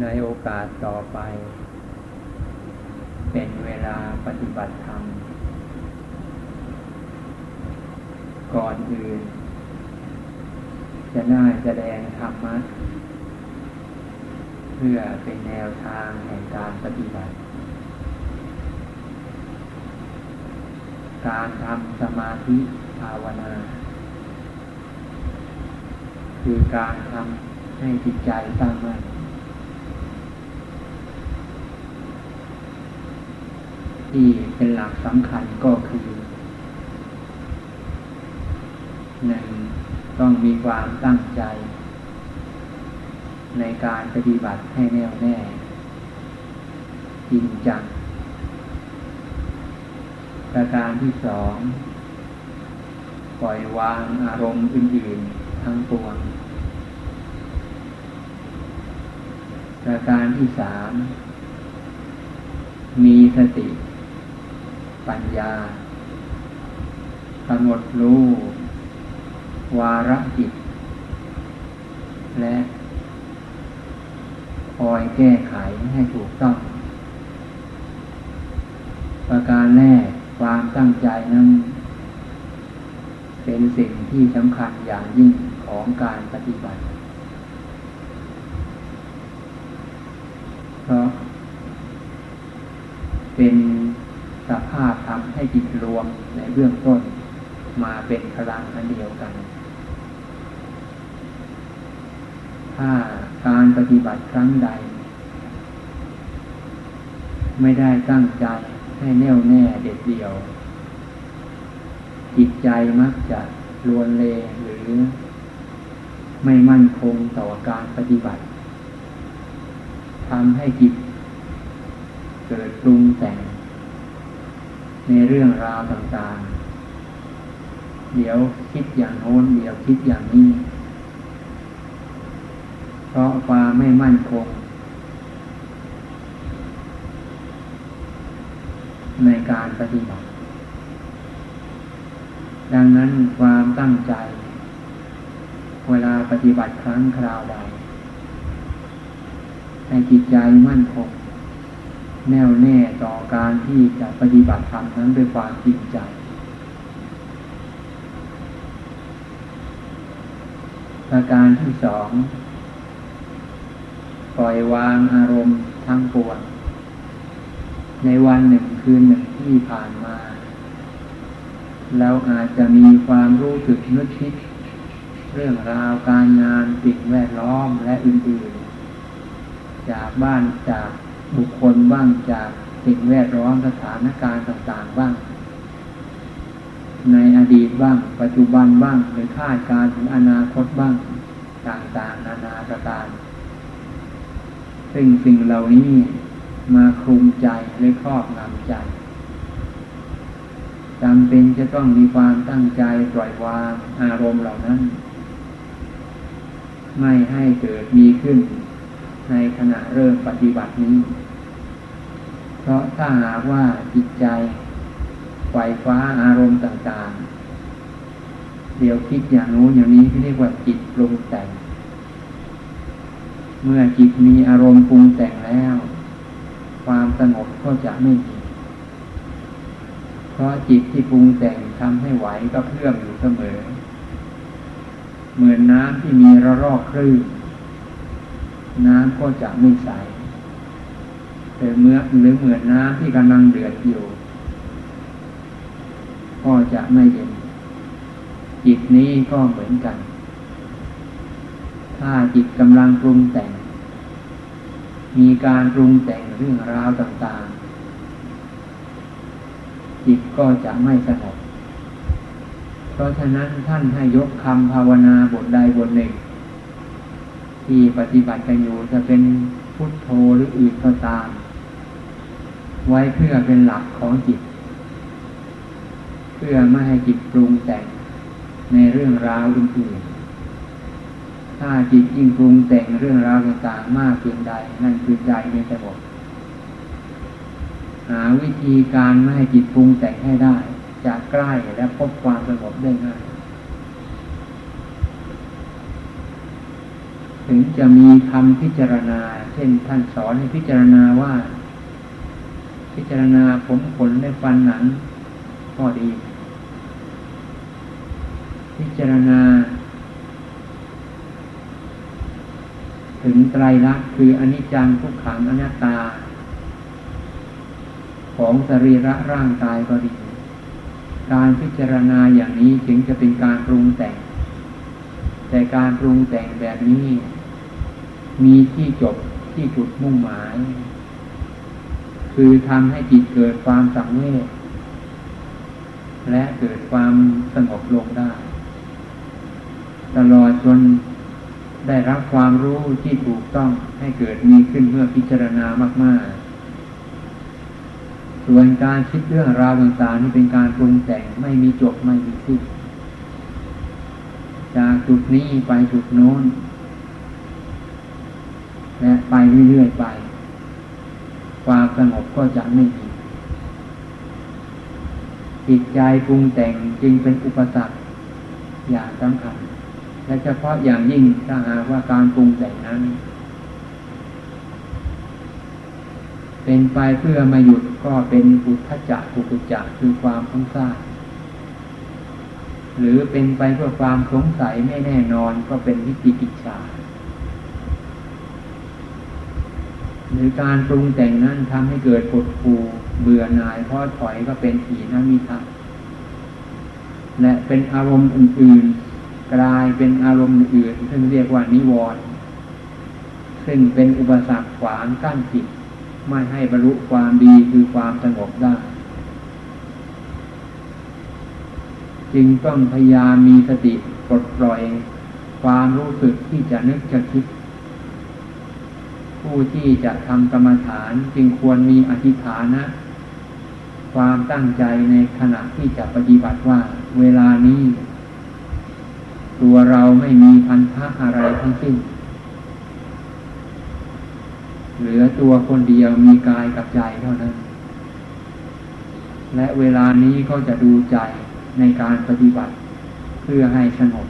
ในโอกาสต่อไป เป็นเวลาปฏิบัติธรรม ก่อนอื่น จะน่าแสดงธรรมะ เพื่อเป็นแนวทางแห่งการปฏิบัติ การทำสมาธิภาวนา คือการทำให้จิตใจตั้งมั่น ที่เป็นหลักสำคัญก็คือหนึ่งต้องมีความตั้งใจ ในการปฏิบัติให้แน่วแน่จริงจัง ประการที่สอง ปล่อยวางอารมณ์อื่น ๆ ทั้งปวง ประการที่สาม มีสติ ปัญญากำหนดรู้ วาระจิต และคอยแก้ไขให้ถูกต้อง ประการแรกความตั้งใจนั้น เป็นสิ่งที่สำคัญอย่างยิ่งของการปฏิบัติ เพราะเป็น ภาพทำให้จิตรวมในเบื้องต้นมาเป็นพลังอันเดียวกัน ถ้าการปฏิบัติครั้งใด ไม่ได้ตั้งใจให้แน่วแน่เด็ดเดี่ยว จิตใจมักจะลวนเลหรือ ไม่มั่นคงต่อการปฏิบัติทำให้จิตเกิดปรุงแต่ง ในเรื่องราวต่างๆ เดี๋ยวคิดอย่างโน้น เดี๋ยวคิดอย่างนี้ เพราะความไม่มั่นคง ในการปฏิบัติ ดังนั้นความตั้งใจ เวลาปฏิบัติครั้งคราวใดให้จิตใจมั่นคง แน่วแน่ต่อการที่จะปฏิบัติธรรมนั้นด้วยความจริงใจ ประการที่สอง ปล่อยวางอารมณ์ทั้งปวงในวันหนึ่งคืนหนึ่งที่ผ่านมาเราอาจจะมีความรู้สึกนึกคิด เรื่องราวการงานสิ่งแวดล้อมและอื่นๆ จากบ้านจาก บุคคลบ้างจากสิ่งแวดล้อมสถานการณ์ต่างๆบ้าง ในอดีตบ้าง ปัจจุบันบ้างหรือคาดการถึงอนาคตบ้าง ต่างๆ นานาประการ ซึ่งสิ่งเหล่านี้มาคลุมใจหรือครอบงำใจจำเป็นจะต้องมีความตั้งใจปล่อยวางอารมณ์เหล่านั้น ไม่ให้เกิดมีขึ้นในขณะเริ่มปฏิบัตินี้ เพราะถ้าหากว่าจิตใจไฟฟ้าอารมณ์ต่างๆ เดี๋ยวคิดอย่างโน้นอย่างนี้ที่เรียกว่าจิตปรุงแต่ง เมื่อจิตมีอารมณ์ปรุงแต่งแล้ว ความสงบก็จะไม่มี เพราะจิตที่ปรุงแต่งทำให้ไหวก็เพื่อมอยู่เสมอ เหมือนน้ำที่มีระลอกคลื่นน้ำก็จะไม่ใส เมื่อหรือเหมือนน้ำที่กำลังเดือดอยู่ ก็จะไม่เย็น จิตนี้ก็เหมือนกัน ถ้าจิตกำลังปรุงแต่ง มีการปรุงแต่งเรื่องราวต่างๆ จิตก็จะไม่สงบเพราะฉะนั้นท่านให้ยกคำภาวนาบทใดบทหนึ่ง ที่ปฏิบัติกันอยู่จะเป็นพุทโธหรืออื่นก็ตาม ไว้เพื่อเป็นหลักของจิต เพื่อไม่ให้จิตปรุงแต่งในเรื่องราวอื่นๆถ้าจิตยิ่งปรุงแต่งเรื่องราวต่างๆมากเพียงใด นั่นคือใจไม่สงบหาวิธีการไม่ให้จิตปรุงแต่งให้ได้ จะใกล้และพบความสงบได้ง่าย ถึงจะมีคำพิจารณา เช่นท่านสอนให้พิจารณาว่าารณาผมขนและฟันหนังก็ดี พิจารณา ถึงไตรลักษณ์คืออนิจจังทุกขังอนัตตา ของสรีระร่างกายก็ดี การพิจารณาอย่างนี้จึงจะเป็นการปรุงแต่ง แต่การปรุงแต่งแบบนี้ มีที่จบที่จุดมุ่งหมาย คือทำให้จิตเกิดความสังเวชและเกิดความสงบลงได้ ตลอดจนได้รับความรู้ที่ถูกต้องให้เกิดมีขึ้นเมื่อพิจารณามาก ๆ ส่วนการคิดเรื่องราวต่างๆนี่เป็นการปรุงแต่งไม่มีจบไม่มีสิ้นจากจุดนี้ไปจุดโน้น และไปเรื่อยๆไป ความสงบก็จะไม่มีจิตใจปรุงแต่งจึงเป็นอุปสรรคอย่างสำคัญและเฉพาะอย่างยิ่งถ้าหากว่าการปรุงแต่งนั้น เป็นไปเพื่อมาหยุดก็เป็นอุทจักกุกุจักคือความฟุ้งซ่านหรือเป็นไปเพื่อความสงสัยไม่แน่นอนก็เป็นวิจิกิจฉาห รือการปรุงแต่งนั้นทำให้เกิดปวดฟูเบื่อหน่ายท้อถอยก็เป็นถีนมิทะและเป็นอารมณ์อื่น ๆ กลายเป็นอารมณ์อื่นซึ่งเรียกว่านิวรณ์ซึ่งเป็นอุปสรรคขวางกั้นจิตไม่ให้บรรลุความดีคือความสงบได้ จึงต้องพยายามมีสติปลดปล่อย ความรู้สึกที่จะนึกจะคิด ผู้ที่จะทำกรรมฐานจึงควรมีอธิฐานะ ความตั้งใจในขณะที่จะปฏิบัติว่า เวลานี้ ตัวเราไม่มีพันธะอะไรทั้งสิ้น เหลือตัวคนเดียวมีกายกับใจเท่านั้น และเวลานี้ก็จะดูใจในการปฏิบัติเพื่อให้สงบ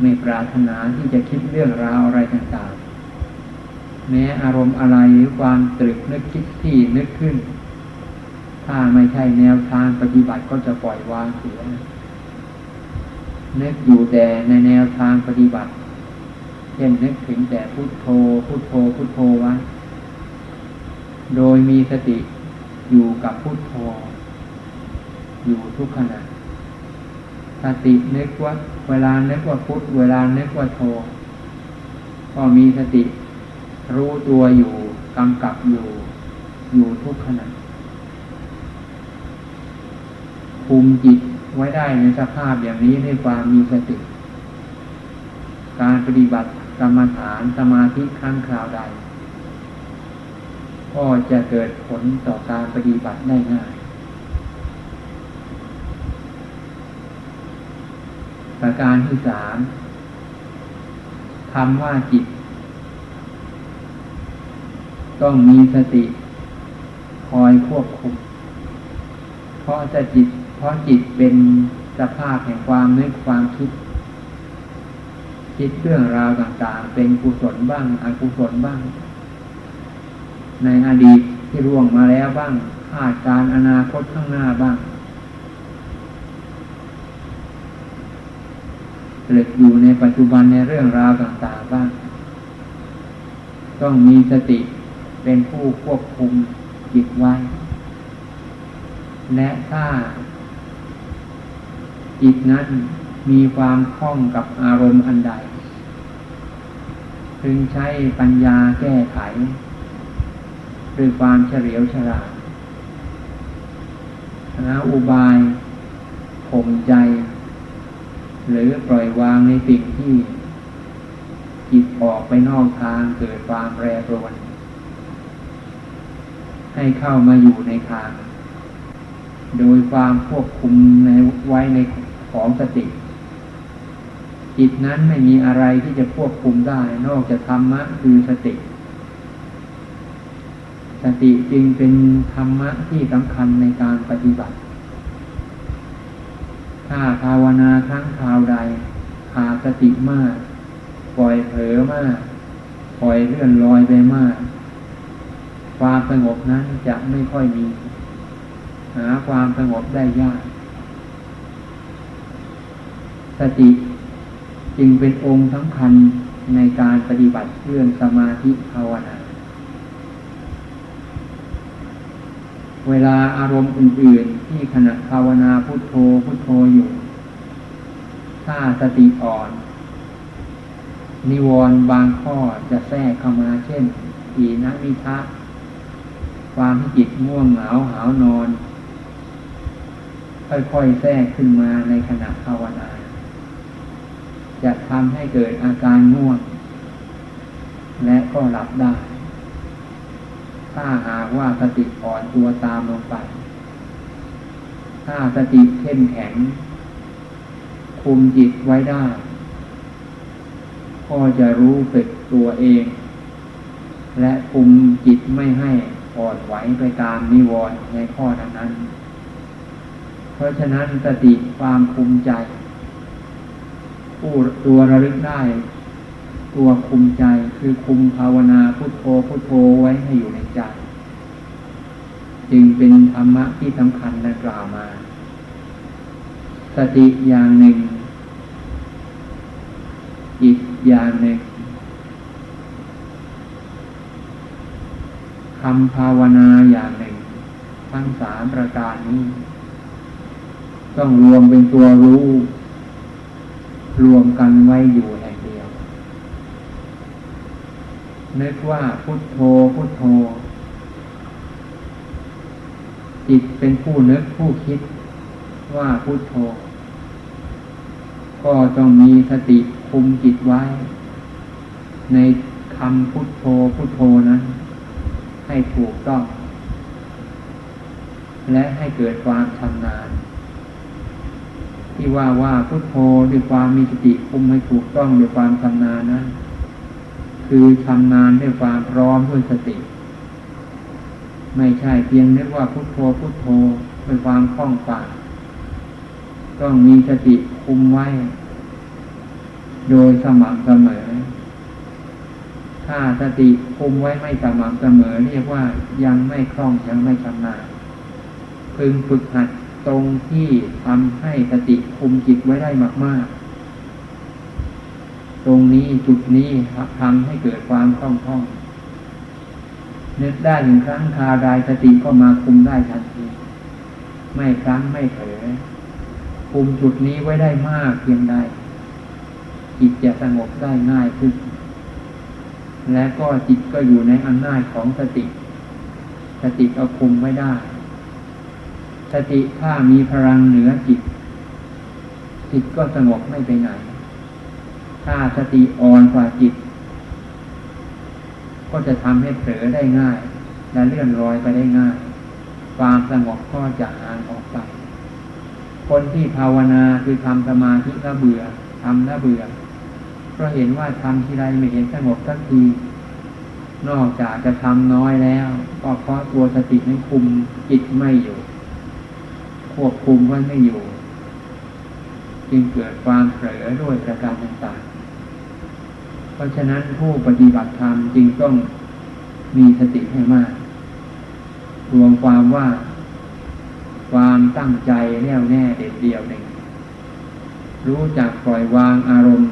ไม่ปรารถนาที่จะคิดเรื่องราวอะไรต่างๆ แม้อารมณ์อะไรหรือความตรึกนึกคิดที่นึกขึ้น ถ้าไม่ใช่แนวทางปฏิบัติก็จะปล่อยวางเสียนึกอยู่แต่ในแนวทางปฏิบัติเช่นนึกถึงแต่พุโทโธพุโทโธพุโทโธไว้ โดยมีสติอยู่กับพุโทโธ อยู่ทุกขณะสตินึกว่า เวลานึกว่าพุทเวลานึกว่าโธ ก็มีสติ รู้ตัวอยู่กำกับอยู่อยู่ทุกขณะคุมจิตไว้ได้ในสภาพอย่างนี้ด้วยความมีสติ การปฏิบัติกรรมฐานสมาธิครั้งคราวใด ก็จะเกิดผลต่อการปฏิบัติได้ง่ายประการที่สามคำว่าจิต ต้องมีสติคอยควบคุม เพราะจะจิต เพราะจิตเป็นสภาพแห่งความนึกความคิด คิดเรื่องราวต่างๆ เป็นกุศลบ้างอกุศลบ้าง ในอดีตที่ร่วงมาแล้วบ้างคาดการอนาคตข้างหน้าบ้างตรึกอยู่ในปัจจุบันในเรื่องราวต่างๆบ้าง ต้องมีสติ เป็นผู้ควบคุมจิตไว้ และถ้า จิตนั้นมีความคล่องกับอารมณ์อันใด พึงใช้ปัญญาแก้ไขด้วยความเฉลียวฉลาดหาอุบายข่มใจ หรือปล่อยวางในสิ่งที่จิตออกไปนอกทางเกิดความแปรปรวน ให้เข้ามาอยู่ในทาง โดยความควบคุมในไว้ในของสติ จิตนั้นไม่มีอะไรที่จะควบคุมได้ นอกจากธรรมะคือสติ สติจึงเป็นธรรมะที่สำคัญในการปฏิบัติ ถ้าภาวนาครั้งคราวใดขาดสติมาก ปล่อยเผลอมาก ปล่อยเลื่อนลอยไปมาก ความสงบนั้นจะไม่ค่อยมี หาความสงบได้ยาก สติจึงเป็นองค์สำคัญในการปฏิบัติเรื่องสมาธิภาวนา เวลาอารมณ์อื่นๆที่ขณะภาวนาพุทโธพุทโธอยู่ ถ้าสติอ่อน นิวรณ์บางข้อจะแทรกเข้ามาเช่น อีนักวิทะ ความที่จิตง่วงเหงาหาวนอน ค่อยๆแทรกขึ้นมาในขณะภาวนา จะทำให้เกิดอาการง่วง และก็หลับได้ ถ้าหากว่าสติอ่อนตัวตามลงไป ถ้าสติเข้มแข็ง คุมจิตไว้ได้ ก็จะรู้สึกตัวเอง และคุมจิตไม่ให้ อ่อนไหวไปตามนิวรณ์ในข้อนั้น เพราะฉะนั้นสติความคุมใจ ผู้ตัวระลึกได้ ตัวคุมใจคือคุมภาวนาพุทโธพุทโธไว้ให้อยู่ในใจ จึงเป็นธรรมะที่สำคัญดังกล่าวมา สติอย่างหนึ่งจิตอย่างหนึ่ง คำภาวนาอย่างหนึ่ง ทั้งสามประการนี้ ต้องรวมเป็นตัวรู้ รวมกันไว้อยู่แห่งเดียวนึกว่าพุทโธพุทโธ จิตเป็นผู้นึกผู้คิดว่าพุทโธ ก็ต้องมีสติคุมจิตไว้ ในคำพุทโธพุทโธนั้น ให้ถูกต้อง และให้เกิดความชำนาญที่ว่าว่าพุทโธด้วยความมีสติคุมให้ถูกต้องด้วยความชำนาญนั้นคือชำนาญด้วยความพร้อมด้วยสติ ไม่ใช่เพียงนึกว่าพุทโธพุทโธด้วยความคล่องปากต้องมีสติคุมไว้ โดยสม่ำเสมอ ถ้าสติคุมไว้ไม่สม่ำเสมอ เรียกว่ายังไม่คล่องยังไม่ชำนาญพึงฝึกหัดตรงที่ทำให้สติคุมจิตไว้ได้มาก ๆ ตรงนี้จุดนี้ทำให้เกิดความคล่องคล่องนึกได้หนึ่งครั้งคาดายสติก็มาคุมได้ทันที ไม่ครั้งไม่เผลอคุมจุดนี้ไว้ได้มากเพียงใดจิตจะสงบได้ง่ายขึ้น และก็จิตก็อยู่ในอำนาจของสติ สติเอาคุมไว้ได้ สติถ้ามีพลังเหนือจิต จิตก็สงบไม่ไปไหน ถ้าสติอ่อนกว่าจิต ก็จะทำให้เผลอได้ง่าย และเลื่อนลอยไปได้ง่าย ความสงบก็จะห่างออกไป คนที่ภาวนาคือทำสมาธิละเบื่อทำละเบื่อ เพราะเห็นว่าทำทีไรไม่เห็นสงบสักที นอกจากจะทำน้อยแล้ว ก็เพราะตัวสตินั้นคุมจิตไม่อยู่ ควบคุมไว้ไม่อยู่ จึงเกิดความเผลอด้วยประการต่างๆ เพราะฉะนั้นผู้ปฏิบัติธรรมจึงต้องมีสติให้มาก รวมความว่า ความตั้งใจแน่วแน่เด็ดเดียวหนึ่งรู้จักปล่อยวางอารมณ์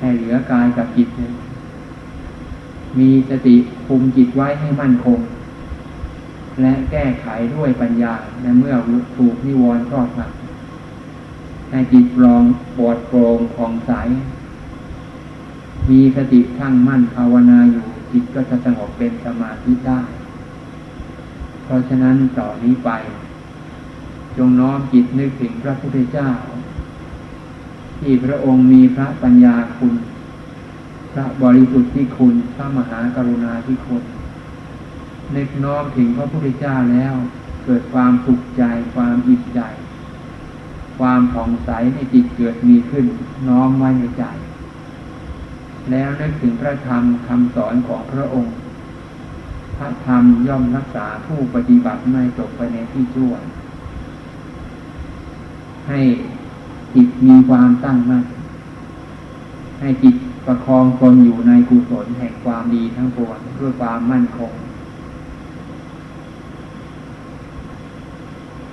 ให้เหลือกายกับจิตมีสติคุมจิตไว้ให้มั่นคง และแก้ไขด้วยปัญญาในเมื่อถูกนิวรณ์ครอบงำให้จิตปลองปวดโปร่งของใส มีสติทั้งมั่นภาวนาอยู่จิตก็จะสงบเป็นสมาธิได้ เพราะฉะนั้นต่อนนี้ไป จงน้อมจิตนึกถึงพระพุทธเจ้า ที่พระองค์มีพระปัญญาคุณ พระบริสุทธิ์ที่คุณ พระมหากรุณาที่คุณนึกน้อมถึงพระพุทธเจ้าแล้ว เกิดความสุขใจความอิ่มใจ ความผ่องใสในจิตเกิดมีขึ้น น้อมไว้ในใจ แล้วนึกถึงพระธรรมคำสอนของพระองค์ พระธรรมย่อมรักษาผู้ปฏิบัติไม่ตกไปในที่ชั่วให้ จิตมีความตั้งมั่นให้จิตประคองตนอยู่ในกุศลแห่งความดีทั้งปวงเพื่อความมั่นคง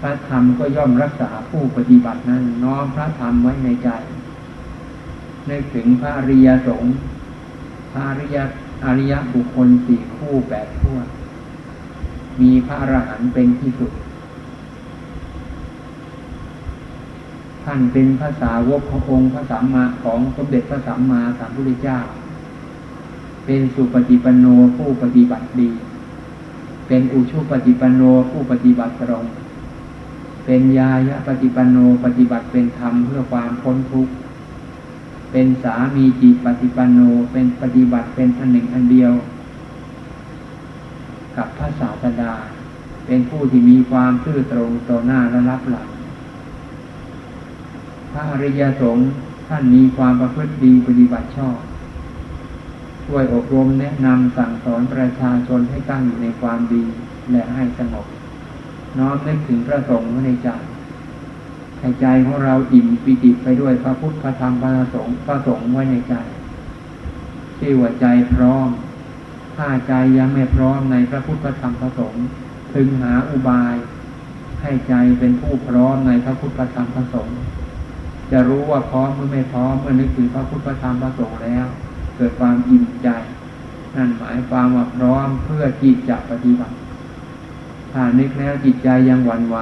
พระธรรมก็ย่อมรักษาผู้ปฏิบัตินั้น น้อมพระธรรมไว้ในใจนึกถึงพระอริยสงฆ์พระอริยอริยบุคคลสี่คู่แปดขั้วมีพระอรหันต์เป็นที่สุด ท่านเป็นภาษาวกขององค์พระสัมมาของสมเด็จพระสัมมาสัมพุทธเจ้า เป็นสุปฏิปันโนผู้ปฏิบัติดี เป็นอุชุปฏิปันโนผู้ปฏิบัติตรง เป็นยายะปฏิปันโนปฏิบัติเป็นธรรมเพื่อความพ้นทุกข์ เป็นสามีจิปฏิปันโนเป็นปฏิบัติเป็นอันหนึ่งอันเดียว กับพระศาสดา เป็นผู้ที่มีความซื่อตรงต่อหน้าและรับหลัง ระอริยสงฆ์ท่านมีความประพฤติดีปฏิบัติชอบช่วยอบรมแนะนำสั่งสอนประชาชนให้ตั้งอยู่ในความดีและให้สงบ น้อมนึกถึงพระสงฆ์ไว้ในใจให้ใจของเราอิ่มปิติไปด้วยพระพุทธพระธรรมพระสงฆ์พระสงฆ์ไว้ในใจชื่อว่าใจพร้อม ถ้าใจยังไม่พร้อมในพระพุทธพระธรรมพระสงฆ์พึงหาอุบาย ให้ใจเป็นผู้พร้อมในพระพุทธพระธรรมพระสงฆ์ จะรู้ว่าพร้อมหรือไม่พร้อมเมื่อนึกถึงพระพุทธพระธรรมพระสงฆ์แล้ว เกิดความอิ่มใจนั่นหมายความว่าพร้อมเพื่อที่จะปฏิบัติถ้านึกแล้วจิตใจยังหวั่นไหว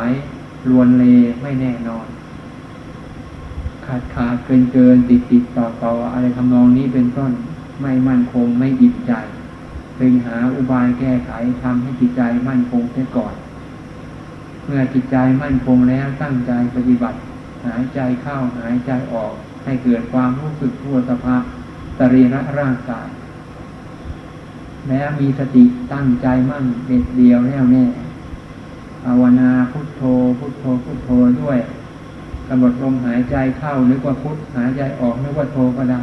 ลวนเลไม่แน่นอน ขาดขาดเกินเกินติดติดต่อต่ออะไรทำนองนี้เป็นต้นไม่มั่นคงไม่อิ่มใจพึงหาอุบายแก้ไขทำให้จิตใจมั่นคงเสียก่อน เมื่อจิตใจมั่นคงแล้วตั้งใจปฏิบัติ หายใจเข้าหายใจออก ให้เกิดความรู้สึกทั่วสภาพสรีระร่างกายแล้มีสติตั้งใจมั่นเด็ดเดียวแน่วแน่ภาวนาพุทโธ พุทโธพุทโธด้วยกำหนดลมหายใจเข้านึกว่าพุทหายใจออกนึกว่าโธก็ได้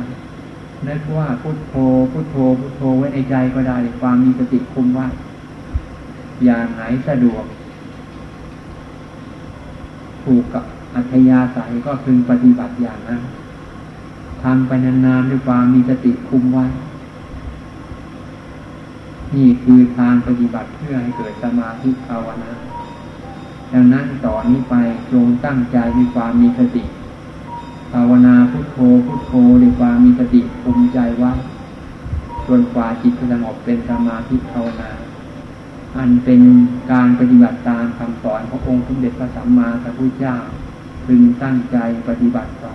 นึกว่าพุทโธพุทโธพุทโธไว้ในใจก็ได้ความมีสติคุมไว้อย่างไหนสะดวกถูกกับ อัธยาศัยก็พึงปฏิบัติอย่างนั้นทำไปนานๆด้วยความมีสติคุมไว้ นี่คือทางปฏิบัติเพื่อให้เกิดสมาธิภาวนาดังนั้นต่อนนี้ไปจงตั้งใจด้วยความมีสติ ภาวนาพุทโธพุทโธด้วยความมีสติคุมใจไว้จนกว่าจิตจะสงบเป็นสมาธิภาวนา อันเป็นการปฏิบัติตามคำสอนขององค์สมเด็จพระสัมมาสัมพุทธเจ้า พึงตั้งใจปฏิบัติต่อ